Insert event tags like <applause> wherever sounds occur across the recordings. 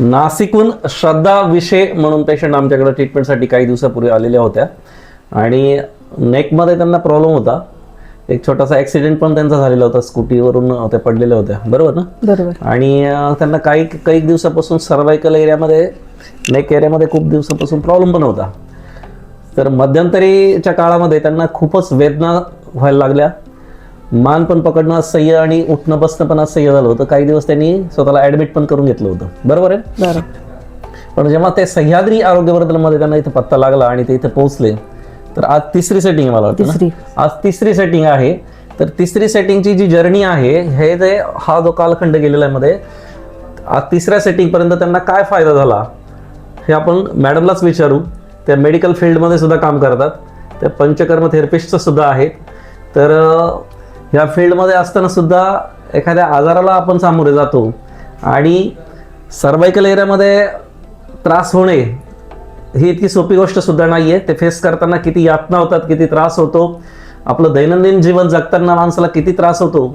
नाशिकहून श्रद्धा विषय म्हणून पेशंट आमच्याकडे ट्रीटमेंटसाठी काही दिवसापूर्वी आलेल्या होत्या. आणि नेकमध्ये त्यांना प्रॉब्लेम होता. एक छोटासा ॲक्सिडेंट पण त्यांचा झालेला होता. स्कूटीवरून त्या पडलेल्या होत्या. बरोबर ना? बरोबर. आणि त्यांना काही काही दिवसापासून सर्वायकल एरियामध्ये नेक एरियामध्ये खूप दिवसापासून प्रॉब्लेम पण होता. तर मध्यंतरीच्या काळामध्ये त्यांना खूपच वेदना व्हायला लागल्या. मान पण पकडणं असह्य आणि उठणं बसणं पण असह्य झालं होतं. काही दिवस त्यांनी स्वतःला ॲडमिट पण करून घेतलं होतं. बरोबर आहे? पण जेव्हा ते सह्याद्री आरोग्यवर्धनमध्ये त्यांना इथं पत्ता लागला आणि ते इथे पोहोचले तर आज तिसरी सेटिंग मला वाटतं. आज तिसरी सेटिंग आहे. तर तिसरी सेटिंगची जी जर्नी आहे हे जे हा जो कालखंड गेलेला आहे मध्ये आज तिसऱ्या सेटिंग पर्यंत त्यांना काय फायदा झाला हे आपण मॅडमलाच विचारू. त्या मेडिकल फील्डमध्ये सुद्धा काम करतात. त्या पंचकर्म थेरपिस्टचं सुद्धा आहेत तर ह्या फील्डमध्ये असताना सुद्धा एखाद्या आजाराला आपण सामोरे जातो आणि सर्वायकल एरियामध्ये त्रास होणे ही इतकी सोपी गोष्ट सुद्धा नाही आहे ते फेस करताना किती यातना होतात किती त्रास होतो. आपलं दैनंदिन जीवन जगताना माणसाला किती त्रास होतो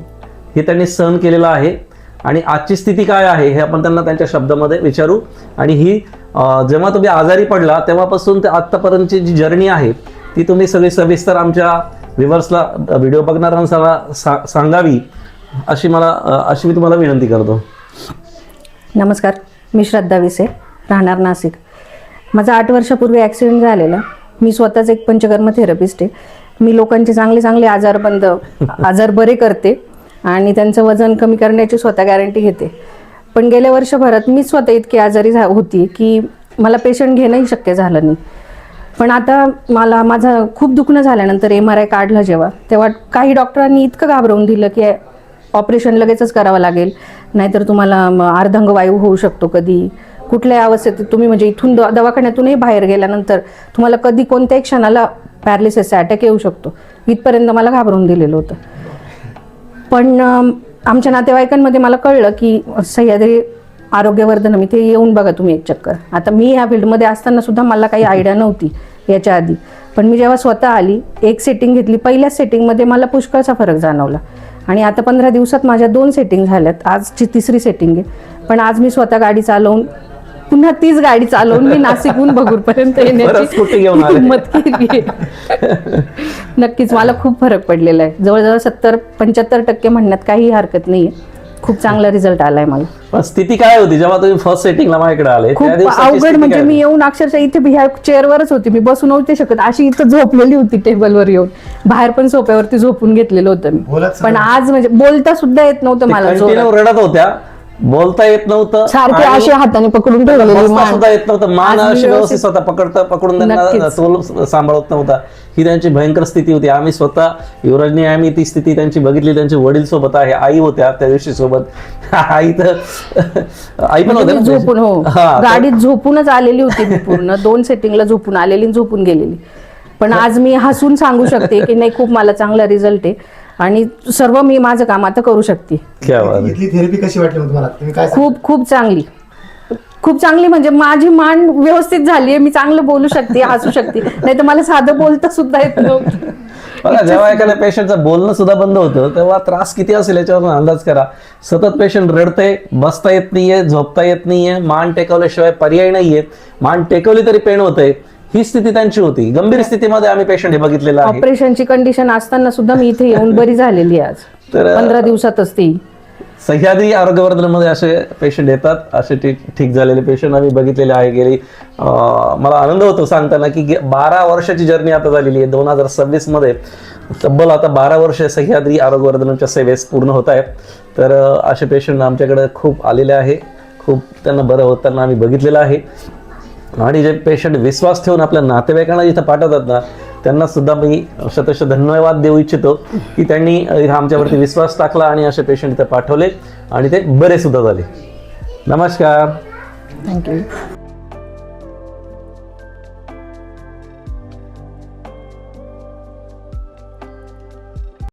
हे त्यांनी सहन केलेलं आहे. आणि आजची स्थिती काय आहे हे आपण त्यांना त्यांच्या शब्दामध्ये विचारू. आणि ही जेव्हा तुम्ही आजारी पडला तेव्हापासून ते आत्तापर्यंतची जी जर्नी आहे ती तुम्ही सगळी सविस्तर आमच्या व्हिवर्सला व्हिडिओ बघणाऱ्यांना सा- सांगावी अशी मला अशी मी तुम्हाला विनंती करतो. नमस्कार मी श्रद्धा विसे राहणार नाशिक. माझा आठ वर्षापूर्वी ॲक्सिडेंट झालेला. मी स्वतःच एक पंचकर्म थेरपिस्ट आहे. मी लोकांचे चांगले चांगले आजार बंद आजार बरे करते आणि त्यांचं वजन कमी करण्याची स्वतः गॅरंटी घेते. पण गेल्या वर्षभरात मी स्वतः इतकी आजारी झा होती की मला पेशंट घेणंही शक्य झालं नाही. पण आता मला माझं खूप दुखणं झाल्यानंतर एम आर आय काढलं जेव्हा तेव्हा काही डॉक्टरांनी इतकं घाबरवून दिलं की ऑपरेशन लगेचच करावं लागेल. नाहीतर तुम्हाला म, वायू होऊ शकतो कधी. कुठल्याही अवस्थेत तुम्ही म्हणजे इथून द- दवाखान्यातूनही बाहेर गेल्यानंतर तुम्हाला कधी कोणत्याही क्षणाला पॅरालिसिसचा अटॅक येऊ शकतो. इथपर्यंत मला घाबरवून दिलेलं होतं. पण आमच्या नातेवाईकांमध्ये मला कळलं की सह्याद्री आरोग्यवर्धन मी ते येऊन बघा तुम्ही एक चक्कर. आता मी या फील्डमध्ये असताना सुद्धा मला काही आयडिया नव्हती याच्या आधी. पण मी जेव्हा स्वतः आली एक सेटिंग घेतली पहिल्या सेटिंगमध्ये मला पुष्कळचा फरक जाणवला. आणि आता पंधरा दिवसात माझ्या दोन सेटिंग झाल्यात आजची तिसरी सेटिंग आहे. पण आज मी स्वतः गाडी चालवून पुन्हा तीच गाडी चालवून मी नाशिकहून <laughs> येण्याची. हिंमत केली <laughs> नक्कीच मला खूप फरक पडलेला आहे. जवळजवळ सत्तर पंच्याहत्तर टक्के म्हणण्यात काही हरकत नाहीये. खूप चांगला रिझल्ट आलाय मला. पण स्थिती काय होती? जेव्हा तुम्ही फर्स्ट सेटिंगला माझ्याकडे आले खूप त्या दिवसाची अवघड स्थिती म्हणजे काय मी होती? येऊन अक्षरशः इथे ह्या चेअरवरच होती. मी बसू नव्हते शकत. अशी इथं झोपलेली होती टेबलवर येऊन. बाहेर पण सोफ्यावरती झोपून घेतलेलं होतं मी. बोलत पण आज म्हणजे बोलता सुद्धा येत नव्हतं ते मला continue जोरात. रडत होत्या. बोलता येत नव्हतं सारखे आणि असे हाताने पकडून ठेवलेली बसता मान. सुद्धा येत नव्हतं. मान आज अशी व्यवस्थित व्यवस्थित- स्वतः पकडता पकडून त्यांना नक्कीच. तोल सांभाळत नव्हता. ही त्यांची भयंकर स्थिती होती. आम्ही स्वतः युवराजनी आम्ही ती स्थिती त्यांची बघितली. त्यांचे वडील सोबत आहे आई होत्या त्या दिवशी सोबत. <laughs> आई तर <laughs> आई पण म्हणजे होत्या मी ना झोपून हो. हा, तर- गाडीत झोपूनच आलेली होती मी पूर्ण. दोन सेटिंगला झोपून आलेली आणि झोपून गेलेली. पण आज मी हसून सांगू शकते की नाही खूप मला चांगला रिझल्ट आहे. आणि सर्व मी माझं काम आता करू शकते. क्या बात आहे. इथली थेरपी कशी वाटली मग तुम्हाला? तुम्ही काय खूप खूप चांगली. खूप चांगली म्हणजे माझी मान व्यवस्थित झाली आहे मी चांगलं बोलू शकते हसू शकते. नाही तर मला साधं बोलता सुद्धा येत नव्हतं. बघा जेव्हा एखाद्या पेशंटचं बोलणं सुद्धा बंद होतं तेव्हा त्रास किती असेल याच्यावर अंदाज करा. सतत पेशंट रडते बसता येत नाहीये झोपता येत नाहीये मान टेकवल्याशिवाय पर्याय नाहीये. मान टेकवली तरी पेण होते ही स्थिती त्यांची होती. गंभीर स्थितीमध्ये आम्ही पेशंट हे बघितलेलं आहे. ऑपरेशनची कंडिशन असताना सुद्धा मी इथे येऊन बरी झालेली आज. तर- पंधरा दिवसातच ती. सह्याद्री आरोग्यवर्धनमध्ये असे पेशंट येतात. असे ठीक झालेले पेशंट आम्ही बघितलेले आहे. गेली मला आनंद होतो सांगताना की बारा वर्षाची जर्नी आता झालेली आहे. दोन हजार सव्वीसमध्ये तब्बल आता बारा वर्ष सह्याद्री आरोग्यवर्धनच्या सेवेस पूर्ण होत आहेत. तर असे पेशंट आमच्याकडे खूप आलेले आहे. खूप त्यांना बरं होताना आम्ही बघितलेलं आहे. आणि जे पेशंट विश्वास ठेवून आपल्या नातेवाईकांना जिथं पाठवतात ना त्यांना सुद्धा मी शतश धन्यवाद देऊ इच्छितो की त्यांनी आमच्यावरती विश्वास टाकला आणि असे पेशंट इथं पाठवले आणि ते बरे सुद्धा झाले. नमस्कार. थँक्यू